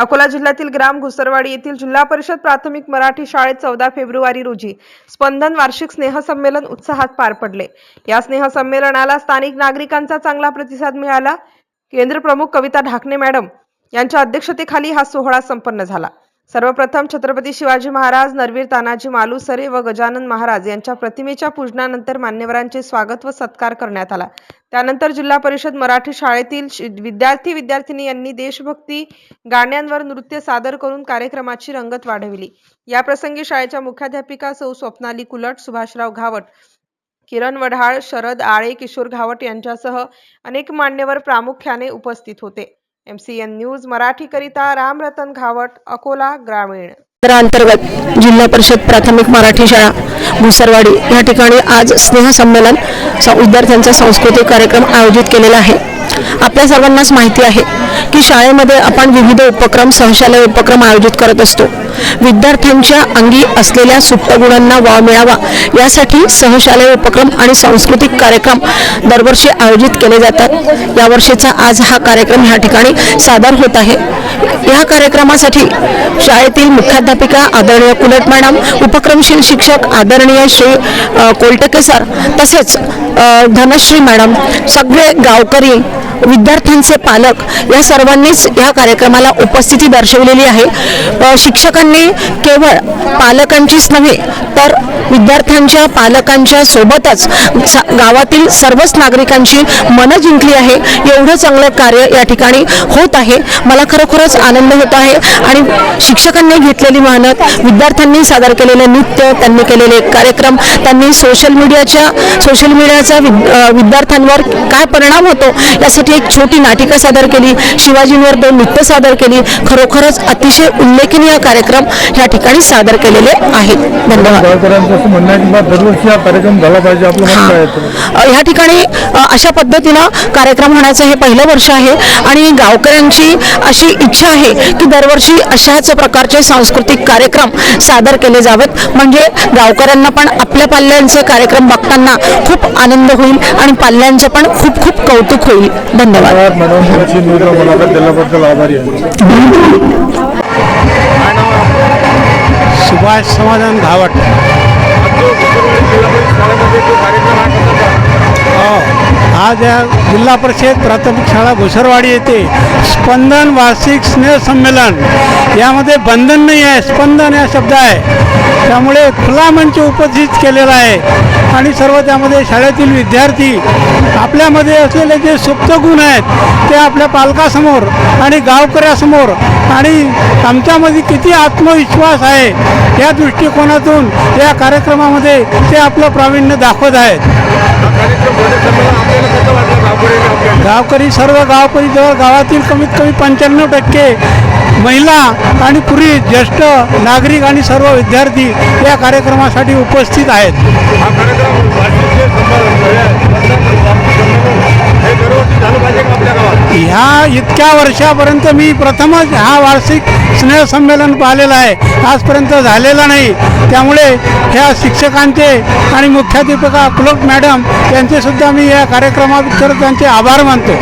अकोला जिल्ह्यातील ग्राम घुसरवाडी येथील जिल्हा परिषद प्राथमिक मराठी शाळेत चौदा फेब्रुवारी रोजी स्पंदन वार्षिक स्नेहसंमेलन उत्साहात पार पडले. या स्नेहसंमेलनाला स्थानिक नागरिकांचा चांगला प्रतिसाद मिळाला. केंद्र प्रमुख कविता ढाकणे मॅडम यांच्या अध्यक्षतेखाली हा सोहळा संपन्न झाला. सर्वप्रथम छत्रपती शिवाजी महाराज नरवीर तानाजी मालुसरे व गजानन महाराज यांच्या प्रतिमेच्या पूजनानंतर मान्यवरांचे स्वागत व सत्कार करण्यात आला. त्यानंतर जिल्हा परिषद मराठी शाळेतील शि- विद्यार्थी विद्यार्थिनी यांनी देशभक्ती गाण्यांवर नृत्य सादर करून कार्यक्रमाची रंगत वाढविली. या प्रसंगी शाळेच्या मुख्याध्यापिका सौ स्वप्नाली कुलट सुभाषराव घावट किरण वढाळ शरद आळे किशोर घावट यांच्यासह अनेक मान्यवर प्रामुख्याने उपस्थित होते. एम सी एन न्यूज मराठीकरिता रामरतन घावट अकोला ग्रामीण. अंतर्गत जिल्हा परिषद प्राथमिक मराठी शाळा भुसरवाडी या ठिकाणी आज स्नेहसंमेलन विद्यार्थ्यांचा सांस्कृतिक कार्यक्रम आयोजित केलेला आहे. आपल्या सर्वांनाच माहिती आहे की शाळेमध्ये आपण विविध उपक्रम सहशालय उपक्रम आयोजित करत असतो. विद्यार्थ्यांच्या अंगी असलेल्या सुप्त गुणांना वाव मिळावा. यासाठी सहशालेय उपक्रम आणि सांस्कृतिक कार्यक्रम दरवर्षी आयोजित केले जातात. यावर्षीचा आज हा कार्यक्रम ह्या ठिकाणी सादर होत आहे. या कार्यक्रमासाठी शाळेतील मुख्याध्यापिका आदरणीय कुलट मॅडम उपक्रमशील शिक्षक आदरणीय श्री कोलटके सर तसेच धनश्री मॅडम सगळे गावकरी विद्यार्थ्यांचे पालक या सर्वांनीच या कार्यक्रमाला उपस्थिती दर्शवलेली आहे. शिक्षकांनी केवळ पालकांचीच नव्हे तर विद्यार्थ्यांच्या पालकांच्या सोबतच सा- गावातील सर्वच नागरिकांची मनं जिंकली आहे. एवढं चांगलं कार्य या ठिकाणी होत आहे. मला खरोखरच आनंद होत आहे आणि शिक्षकांनी घेतलेली मेहनत विद्यार्थ्यांनी सादर केलेलं नृत्य त्यांनी केलेले कार्यक्रम त्यांनी सोशल मीडियाच्या सोशल मीडियाचा विद्यार्थ्यांवर काय परिणाम होतो यासाठी एक छोटी नाटिका सादर केली. शिवाजींवर दोन नृत्य सादर केली. खरोखरच अतिशय उल्लेखनीय कार्यक्रम या ठिकाणी सादर केलेले आहेत. धन्यवाद. ह्या ठिकाणी अशा पद्धतीनं कार्यक्रम होण्याचं हे पहिलं वर्ष आहे आणि गावकऱ्यांची अशी इच्छा आहे की दरवर्षी अशाच प्रकारचे सांस्कृतिक कार्यक्रम सादर केले जावेत. म्हणजे गावकऱ्यांना पण आपल्या पाल्यांचे कार्यक्रम बघताना खूप आनंद होईल आणि पाल्यांचं पण खूप खूप कौतुक होईल. धन्यवाद. सुभाष समाधान घावट हो. आज या जिल्हा परिषद प्राथमिक शाळा घुसरवाडी येथे स्पंदन वार्षिक स्नेह संमेलन. यामध्ये बंधन नाही आहे स्पंदन हा शब्द आहे. त्यामुळे खुला मंच उपस्थित केलेला आहे. आणि सर्व त्यामध्ये शाळेतील विद्यार्थी आपल्यामध्ये असलेले जे सुप्त गुण आहेत ते आपल्या पालकासमोर आणि गावकऱ्यासमोर आणि आमच्यामध्ये किती आत्मविश्वास आहे या दृष्टिकोनातून या कार्यक्रमामध्ये ते आपलं प्रावीण्य दाखवत आहेत. गावकरी सर्व गावकरी जवळ गावातील कमीत कमी पंच्याण्णव टक्के महिला आणि पुरुष ज्येष्ठ नागरिक आणि सर्व विद्यार्थी या कार्यक्रमासाठी उपस्थित आहेत. हा इतक्या वर्षापर्यंत मी प्रथमच हा वार्षिक स्नेहसंमेलन पाहिलेलं आहे. आजपर्यंत झालेला नाही. त्यामुळे ह्या शिक्षकांचे आणि मुख्याध्यापिका पुलक मॅडम यांचेसुद्धा मी या कार्यक्रमाबद्दल त्यांचे आभार मानतो.